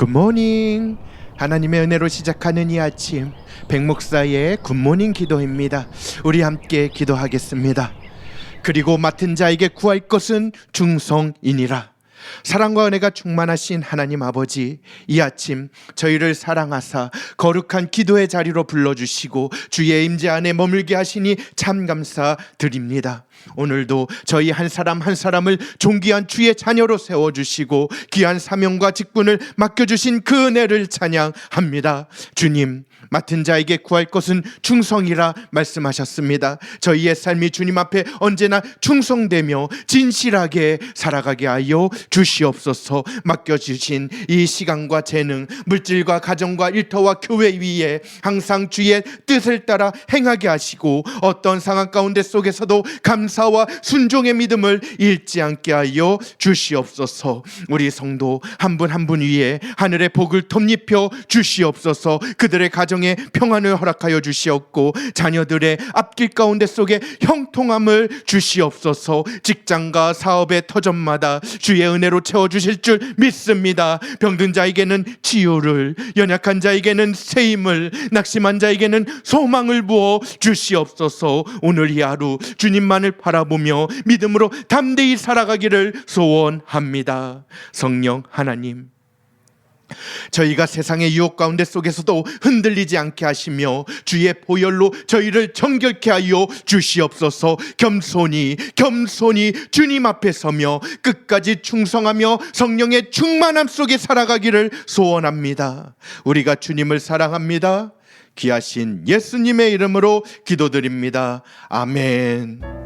굿모닝. 하나님의 은혜로 시작하는 이 아침 백목사의 굿모닝 기도입니다. 우리 함께 기도하겠습니다. 그리고 맡은 자에게 구할 것은 중성이니라. 사랑과 은혜가 충만하신 하나님 아버지, 이 아침 저희를 사랑하사 거룩한 기도의 자리로 불러주시고 주의 임재 안에 머물게 하시니 참 감사드립니다. 오늘도 저희 한 사람 한 사람을 존귀한 주의 자녀로 세워주시고 귀한 사명과 직분을 맡겨주신 그 은혜를 찬양합니다. 주님, 맡은 자에게 구할 것은 충성이라 말씀하셨습니다. 저희의 삶이 주님 앞에 언제나 충성되며 진실하게 살아가게 하여 주시옵소서. 맡겨주신 이 시간과 재능, 물질과 가정과 일터와 교회 위에 항상 주의 뜻을 따라 행하게 하시고 어떤 상황 가운데 속에서도 감사와 순종의 믿음을 잃지 않게 하여 주시옵소서. 우리 성도 한 분 한 분 위에 하늘의 복을 덧입혀 주시옵소서. 그들의 가정에 평안을 허락하여 주시옵고 자녀들의 앞길 가운데 속에 형통함을 주시옵소서. 직장과 사업의 터전마다 주의 은 혜로 채워주실 줄 믿습니다. 병든 자에게는 치유를 연약한 자에게는 새 힘을 낙심한 자에게는 소망을 부어 주시옵소서. 오늘 이 하루 주님만을 바라보며 믿음으로 담대히 살아가기를 소원합니다. 성령 하나님 저희가 세상의 유혹 가운데 속에서도 흔들리지 않게 하시며 주의 보혈로 저희를 정결케 하여 주시옵소서 겸손히 겸손히 주님 앞에 서며 끝까지 충성하며 성령의 충만함 속에 살아가기를 소원합니다. 우리가 주님을 사랑합니다. 귀하신 예수님의 이름으로 기도드립니다. 아멘.